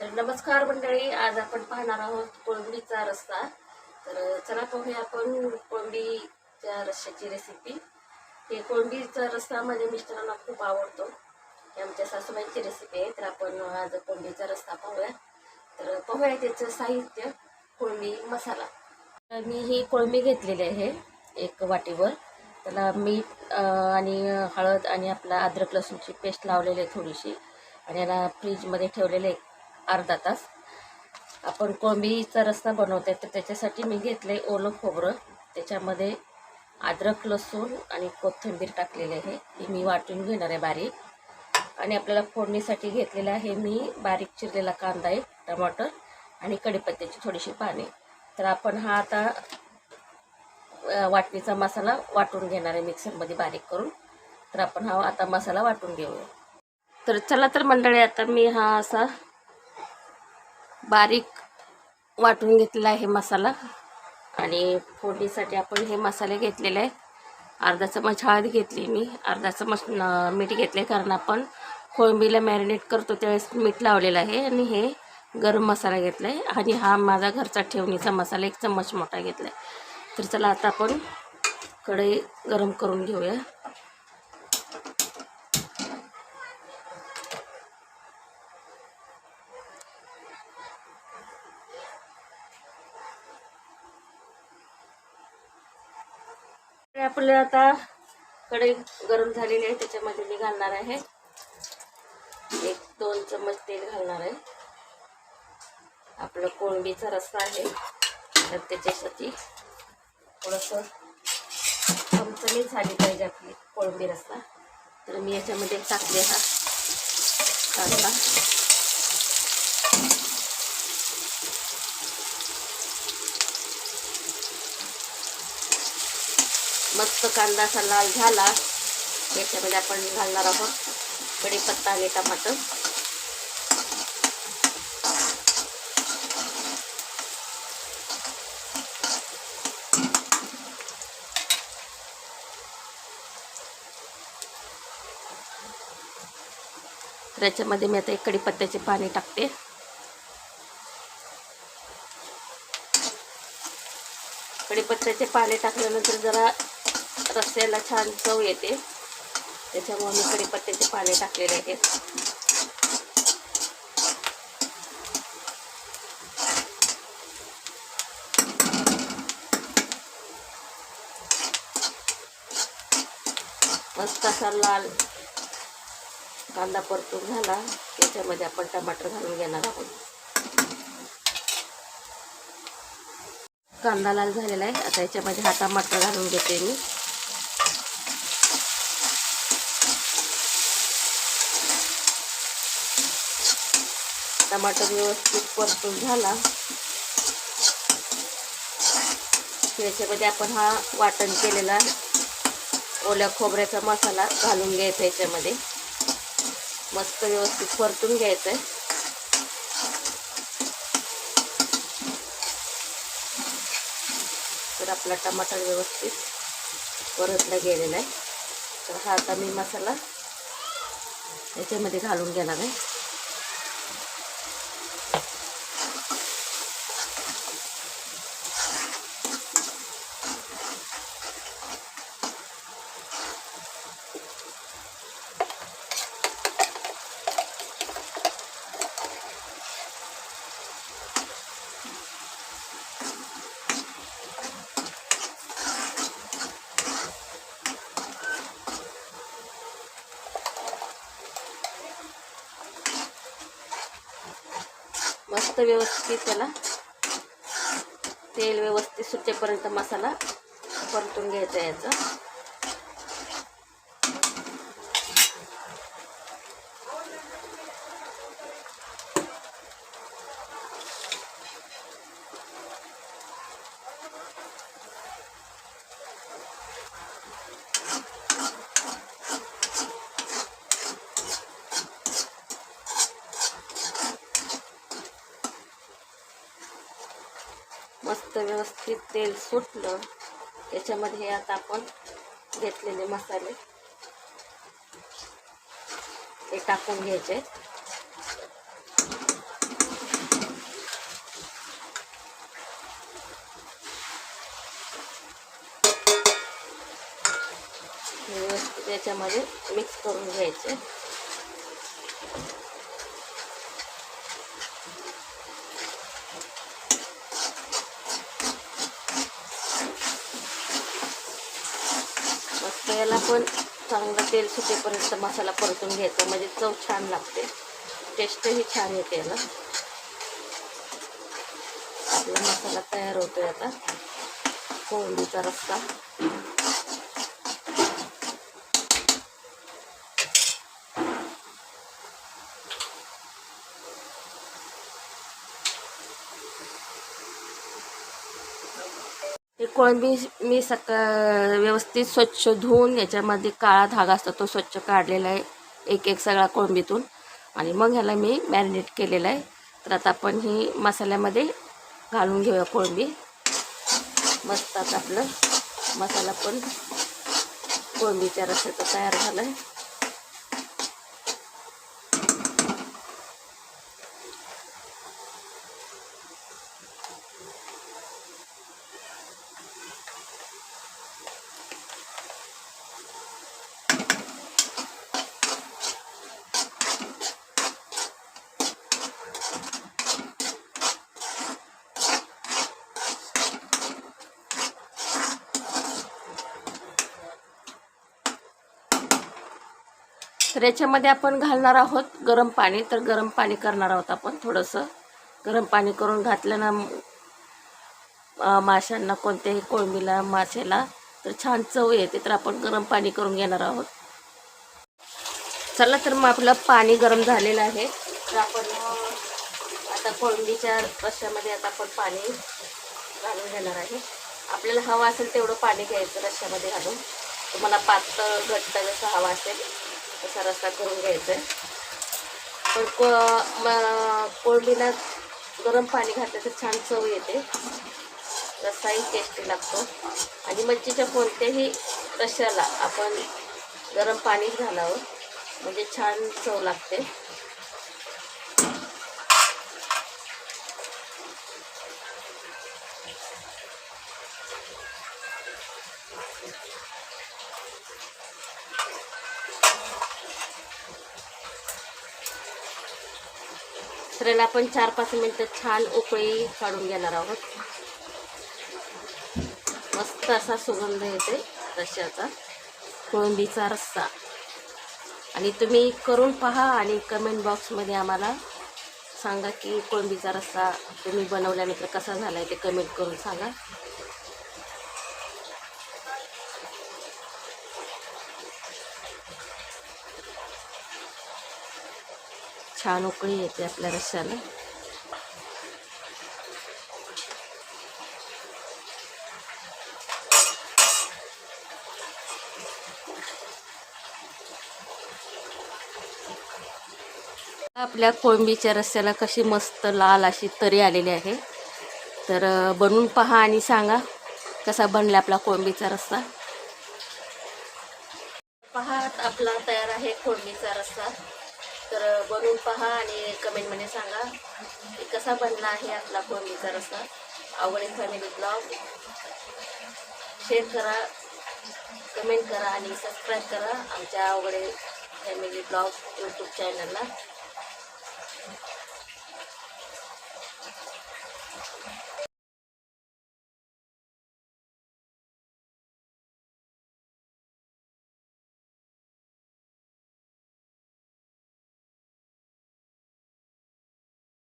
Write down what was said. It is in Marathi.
तर नमस्कार मंडळी आज आपण पाहणार आहोत कोळंबीचा रस्सा तर चला पाहूया आपण कोळंबीच्या रस्स्याची रेसिपी हे कोळंबीचा रस्सा माझ्या म्हणजे मिस्टरांना खूप आवडतो. ही आमच्या सासूबाईंची रेसिपी आहे. तर आपण आज कोळंबीचा रस्सा पाहूया. तर पाहूया त्याचं साहित्य कोळंबी मसाला. तर मी ही कोळंबी घेतलेली आहे एक वाटीवर. त्याला मीठ आणि हळद आणि आपला अद्रक लसूणची पेस्ट लावलेली आहे थोडीशी. आणि याला फ्रीजमध्ये ठेवलेले आहे. अर्धा तास. आपण कोळंबीचा रस्सा बनवते तर त्याच्यासाठी मी घेतले ओलं खोबरं. त्याच्यामध्ये अद्रक लसूण आणि कोथिंबीर टाकलेले आहे. ही मी वाटून घेणार आहे बारीक. आणि आपल्याला फोडणीसाठी घेतलेलं आहे मी बारीक चिरलेला कांदा आहे टमाटर आणि कढीपत्त्याची थोडीशी पाने. तर आपण हा आता वाटणीचा मसाला वाटून घेणार आहे मिक्सरमध्ये बारीक करून. तर आपण हा आता मसाला वाटून घेऊया. तर चला तर मंडळी आता मी हा असा बारीक वाटून घेतलेला आहे मसाला. आणि फोडणीसाठी आपण हे मसाले घेतलेले आहे अर्धा चमच हळद घेतली मी. अर्धा चमच मीठ घेतले कारण आपण कोळंबीला मॅरिनेट करतो त्यावेळेस मीठ लावलेलं आहे. आणि हे गरम मसाला घेतला आहे आणि हा माझा घरचा ठेवणीचा मसाला एक चम्मच मोठा घेतला आहे तर चला आता आपण कढई गरम करून घेऊया. आपल्याला आता कढई गरम झालेली आहे त्याच्यामध्ये मी घालणार आहे. एक दोन चम्मच तेल घालणार आहे. आपलं कोळंबीचा रस्सा आहे तर त्याच्यासाठी थोडंसं चमचमीत झाली पाहिजे आपली कोळंबी रस्सा. तर मी याच्यामध्ये टाकले हा. कांदा. मस्त कांदा असा लाल झाला. याच्यामध्ये आपण घालणार आहोत कढीपत्ता आणि टमाटर. तर याच्यामध्ये मी आता एक कढीपत्त्याचे पाणी टाकते. कढीपत्त्याचे पाणी टाकल्यानंतर जरा रस्त्याला छान चव येते. त्याच्यामुळे मी कढीपत्त्याचे पाणी टाकलेले आहेत. मस्त असा लाल कांदा परतून झाला. त्याच्यामध्ये आपण टमाटर घालून घेणार आहोत. कांदा लाल झालेला आहे. आता याच्यामध्ये हा टमाटर घालून घेते मी. टमाटर व्यवस्थित परतून झाला. याच्यामध्ये आपण हा वाटण केलेला ओल्या खोबऱ्याचा मसाला घालून घ्यायचा याच्यामध्ये. मस्त व्यवस्थित परतून घ्यायचं आहे तर आपला टमाटर व्यवस्थित परतला गेलेला आहे. तर हा आता मी मसाला याच्यामध्ये घालून घेणार आहे. मस्त व्यवस्थित त्याला तेल व्यवस्थित सुटेपर्यंत मसाला परतून घ्यायचा याचा. थोडंसं व्यवस्थित तेल सुटलं त्याच्यामध्ये आता आपण घेतलेले मसाले. ते टाकून घ्यायचे. व्यवस्थित त्याच्यामध्ये मिक्स करून घ्यायचे. पण चांगलं तेल सुटेपर्यंत मसाला परतून घ्यायचा. म्हणजे चव छान लागते. टेस्टही छान येते याला. आपला मसाला तयार होतोय आता. कोळंबीचा रस्सा. कोळंबी मी सक व्यवस्थित स्वच्छ धुवून याच्यामध्ये काळा धागा असतो तो स्वच्छ काढलेला आहे एक एक सगळा कोळंबीतून. आणि मग ह्याला मी मॅरिनेट केलेला आहे. तर आता आपण ही मसाल्यामध्ये घालून घेऊया कोळंबी. मस्त आता आपलं मसाला पण कोळंबीच्या रस्त्याचा तयार झाला आहे तर याच्यामध्ये आपण घालणार आहोत गरम पाणी. तर गरम पाणी करणार आहोत आपण थोडंसं. गरम पाणी करून घातल्यानं माशांना कोणत्याही कोळंबीला माशाला तर छान चव येते. तर आपण गरम पाणी करून घेणार आहोत. चला तर मग आपलं पाणी गरम झालेलं आहे. तर आपण आता कोळंबीच्या रश्श्यामध्ये आता आपण पाणी घालून घेणार आहे. आपल्याला हवं असेल तेवढं पाणी घ्यायचं रश्श्यामध्ये घालून. तुम्हाला पातळ घट्ट जसं हवा असेल. असा रस्सा करून घ्यायचा आहे. पण को कोळंबीला गरम पाणी घातलं तर छान चव येते. रस्साही टेस्टी लागतो. आणि मच्छीच्या कोणत्याही रश्याला आपण गरम पाणीच घालावं. म्हणजे छान चव लागते. तर आपण चार पाच मिनटं छान उकळी काढून घेणार आहोत. मस्त असा सुगंध येते रश्याचा कोळंबीचा रस्सा. आणि तुम्ही करून पहा आणि कमेंट बॉक्समध्ये आम्हाला सांगा की कोळंबीचा रस्सा तुम्ही बनवल्यानंतर कसा झाला आहे ते कमेंट करून सांगा. छान उकळी येते आपल्या रश्श्याला आपल्या कोळंबीच्या रस्स्याला कशी मस्त लाल अशी तरी आलेली आहे. तर बनवून पहा आणि सांगा कसा बनला आपला कोळंबीचा रस्सा. पहा आपला तयार आहे कोळंबीचा रस्सा. तर बनवून पहा आणि कमेंटमध्ये सांगा की कसा बनला आहे आपला कोळंबीचा रस्सा. आवडेल फॅमिली ब्लॉग शेअर करा कमेंट करा आणि सबस्क्राईब करा आमच्या आवडे फॅमिली ब्लॉग यूट्यूब चॅनलला